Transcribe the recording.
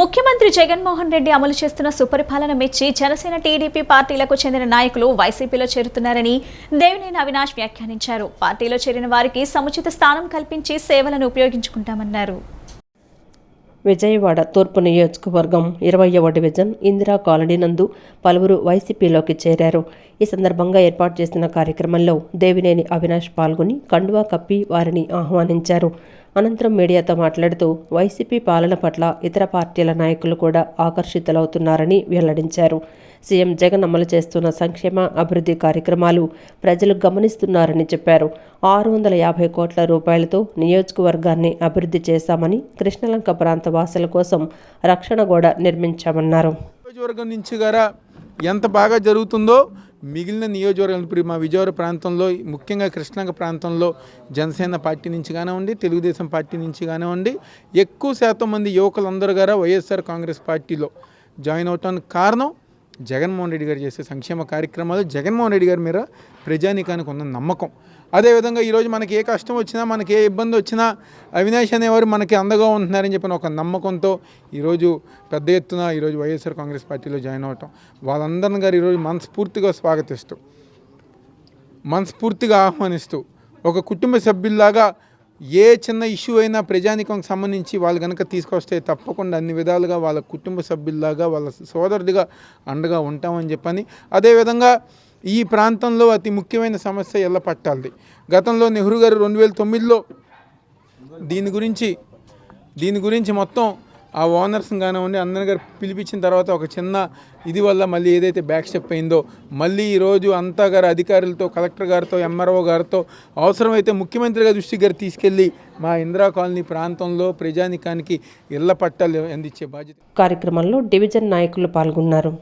ముఖ్యమంత్రి జగన్మోహన్ రెడ్డి అమలు చేస్తున్న సుపరిపాలన మెచ్చి జనసేన టీడీపీ పార్టీలకు చెందిన నాయకులు వైసీపీలో చేరుతున్నారని దేవినేని అవినాష్ వ్యాఖ్యానించారు. పార్టీలో చేరిన వారికి సముచిత స్థానం కల్పించి సేవలను ఉపయోగించుకుంటామన్నారు. విజయవాడ తూర్పు నియోజకవర్గం ఇరవయవ డివిజన్ ఇందిరా కాలనీ నందు పలువురు వైసీపీలోకి చేరారు. ఈ సందర్భంగా ఏర్పాటు చేసిన కార్యక్రమంలో దేవినేని అవినాష్ పాల్గొని కండువా కప్పి వారిని ఆహ్వానించారు. అనంతరం మీడియాతో మాట్లాడుతూ వైసీపీ పాలన పట్ల ఇతర పార్టీల నాయకులు కూడా ఆకర్షితులవుతున్నారని వెల్లడించారు. సీఎం జగన్ అమలు చేస్తున్న సంక్షేమ అభివృద్ధి కార్యక్రమాలు ప్రజలు గమనిస్తున్నారని చెప్పారు. ఆరు వందల యాభై కోట్ల రూపాయలతో నియోజకవర్గాన్ని అభివృద్ధి చేశామని కృష్ణలంక ప్రాంత వాసుల కోసం రక్షణ గోడ నిర్మించామన్నారు. నియోజకవర్గం నుంచి గారా ఎంత బాగా జరుగుతుందో మిగిలిన నియోజకవర్గాలు ఇప్పుడు మా విజయవాడ ప్రాంతంలో ముఖ్యంగా కృష్ణాంగ ప్రాంతంలో జనసేన పార్టీ నుంచి కానివ్వండి తెలుగుదేశం పార్టీ నుంచి కానివ్వండి ఎక్కువ శాతం మంది యువకులందరూ గారా వైఎస్ఆర్ కాంగ్రెస్ పార్టీలో జాయిన్ అవటానికి కారణం జగన్మోహన్ రెడ్డి గారు చేసే సంక్షేమ కార్యక్రమాలు జగన్మోహన్ రెడ్డి గారి మీద ప్రజానీకానికి ఉన్న నమ్మకం. అదేవిధంగా ఈరోజు మనకి ఏ కష్టం వచ్చినా మనకి ఏ ఇబ్బంది వచ్చినా అవినాష్ అనేవారు మనకి అందగా ఉంటున్నారని చెప్పిన ఒక నమ్మకంతో ఈరోజు పెద్ద ఎత్తున ఈరోజు వైఎస్ఆర్ కాంగ్రెస్ పార్టీలో జాయిన్ అవటం. వాళ్ళందరిని గారు ఈరోజు మనస్ఫూర్తిగా స్వాగతిస్తూ మనస్ఫూర్తిగా ఆహ్వానిస్తూ ఒక కుటుంబ సభ్యుల్లాగా ఏ చిన్న ఇష్యూ అయినా ప్రజానికంకి సంబంధించి వాళ్ళు కనుక తీసుకొస్తే తప్పకుండా అన్ని విధాలుగా వాళ్ళ కుటుంబ సభ్యుల్లాగా వాళ్ళ సోదరుడిగా అండగా ఉంటామని చెప్పని అదేవిధంగా ఈ ప్రాంతంలో అతి ముఖ్యమైన సమస్య ఎల్ల పట్టాలి గతంలో నెహ్రూ గారు రెండు వేల తొమ్మిదిలో దీని గురించి దీని గురించి మొత్తం ఆ ఓనర్స్ని కానివ్వండి అందరి గారు పిలిపించిన తర్వాత ఒక చిన్న ఇది వల్ల మళ్ళీ ఏదైతే బ్యాక్ స్టెప్ అయిందో మళ్ళీ ఈరోజు అంతా గారు అధికారులతో కలెక్టర్ గారితో ఎంఆర్ఓ గారితో అవసరమైతే ముఖ్యమంత్రి గారి దృష్టి గారు తీసుకెళ్ళి మా ఇందిరా కాలనీ ప్రాంతంలో ప్రజానికానికి ఇళ్ళ పట్టాలు అందించే బాధ్యత. కార్యక్రమంలో డివిజన్ నాయకులు పాల్గొన్నారు.